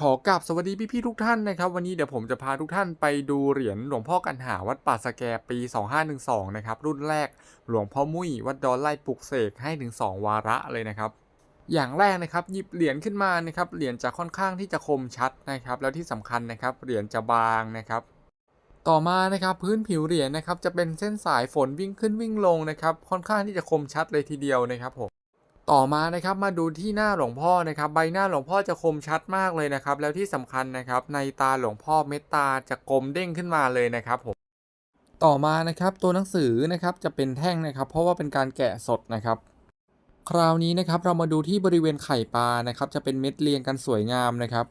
ขอกราบสวัสดีพี่ๆทุกท่านนะครับ วันนี้เดี๋ยวผมจะพาทุกท่านไปดูเหรียญหลวงพ่อกันหาวัดป่าสแกปี 2512 นะครับ รุ่นแรกหลวงพ่อมุ้ยวัดดอนไล่ปลุกเสกให้ถึง 2 วาระเลยนะครับ อย่างแรกนะครับหยิบเหรียญขึ้นมานะครับเหรียญจะค่อนข้างที่จะคมชัดนะครับ แล้วที่สำคัญนะครับเหรียญจะบางนะครับ ต่อมานะครับพื้นผิวเหรียญนะครับจะเป็นเส้นสายฝนวิ่งขึ้นวิ่งลงนะครับ ค่อนข้างที่จะคมชัดเลยทีเดียวนะครับผม ต่อมานะครับมาดูที่หน้าหลวงพ่อนะครับ ใบหน้าหลวงพ่อจะคมชัดมากเลยนะครับ แล้วที่สำคัญนะครับ ในตาหลวงพ่อเม็ดตาจะกลมเด้งขึ้นมาเลยนะครับผมต่อมานะครับตัวหนังสือนะครับจะเป็นแท่งนะครับ เพราะว่าเป็นการแกะสดนะครับ คราวนี้นะครับเรามาดูที่บริเวณไข่ปลานะครับ จะเป็นเม็ดเรียงกันสวยงามนะครับ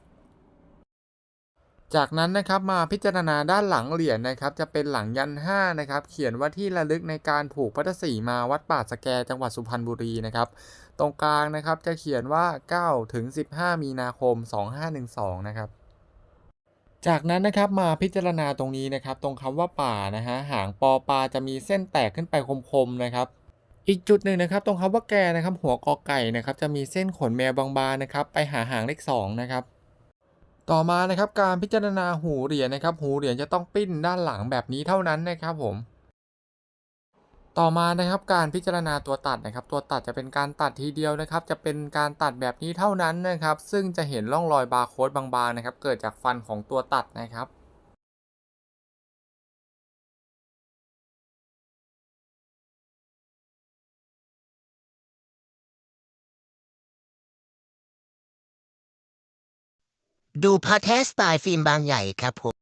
จากนั้นนะครับมาพิจารณาด้านหลังเหรียญนะครับ จะเป็นหลังยัน5นะครับ เขียนว่าที่ระลึกในการผูกพัทสีมาวัดป่าสแกจังหวัดสุพรรณบุรีนะครับ ตรงกลางนะครับจะเขียนว่า9ถึง15 มีนาคม 2512 นะครับจากนั้นนะครับมาพิจารณาตรงนี้นะครับ ตรงคำว่าป่านะฮะหางปอปลาจะมีเส้นแตกขึ้นไปคมๆนะครับ อีกจุดหนึ่งนะครับ ตรงคำว่าแกนะครับ หัวกอไก่นะครับ จะมีเส้นขนแมวบางๆนะครับ ไปหาหางเลข2นะครับ ต่อมานะครับการพิจารณาหูเหรียญนะครับ หูเหรียญจะต้องปิ้นด้านหลังแบบนี้เท่านั้นนะครับผม ต่อมานะครับการพิจารณาตัวตัดนะครับ ตัวตัดจะเป็นการตัดทีเดียวนะครับ จะเป็นการตัดแบบนี้เท่านั้นนะครับ ซึ่งจะเห็นร่องรอยบาร์โค้ดบางๆนะครับ เกิดจากฟันของตัวตัดนะครับ ดูพอดแท้สไตล์ฟิล์มบางใหญ่ครับผม